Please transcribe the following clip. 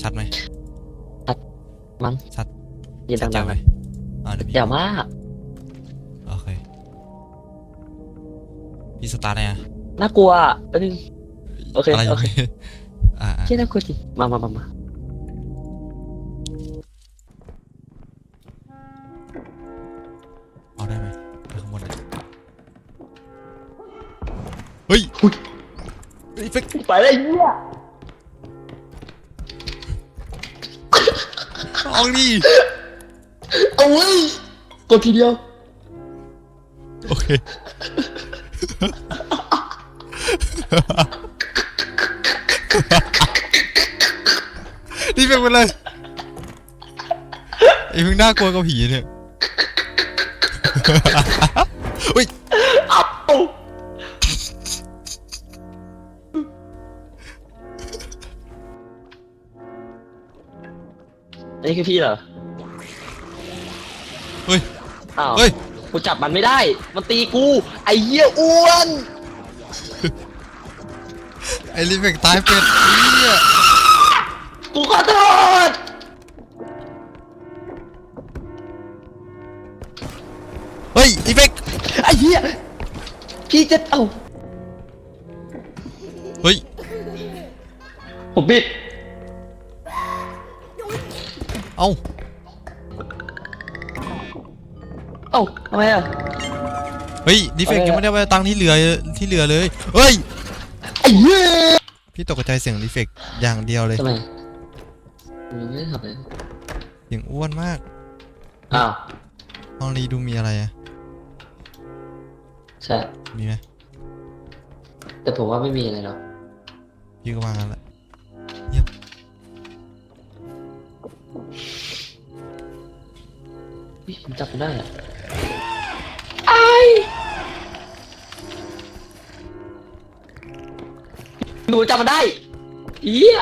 ชัดไหมมั้งชัดอย่าชัดดัจังงๆเลนะยอ่าเดี๋ยวพี่อย่ามากโอเคพี่สตาร์ทเลยนะน่ากลัวอะแป๊บนึง โอเคอะไรโอเค อ่าอ่าเชี่ยน่ากลัวจริงมามามามาเอาได้ไหมไปข้างบนเลยเฮ้ยเฮ้ยเฟก ไปเลยเหี้ย ออกดิเอาเว้ยกดทีเดียว โอเค นี่เป็นอะไรไอ้เพิ่งน่ากลัวกับผีเนี่ยเฮ้ย นนี้คือพี่เหรอ เฮ้ย อ้าว เฮ้ย กูจับมันไม่ได้ มันตีกู ไอ้เหี้ยอ้วน ไอ้ลิเฟกตายเป็ดเหี้ยกูขอโทษ เฮ้ยอีเฟกไอ้เหี้ย พี่จะ เอ้า เฮ้ย ผมบิด เอ้าเอ้าทำไมอะ เฮ้ยดีเฟกเอาไงยังไม่ได้ไปตังค์ที่เหลือที่เหลือเลยเฮ้ยไอ้เหี้ยพี่ตกใจเสียงดีเฟกอย่างเดียวเลยทำไมผมยังไม่ได้ทำอะไรเสียงอ้วนมากอ้าวห้องนี้ดูมีอะไรอะใช่มีไหมแต่ผมว่าไม่มีอะไรหรอกพี่ก็ว่างั้นแหละ อุ๊ยผมจับมันได้อะไอ้หนูจับมันได้เหี้ย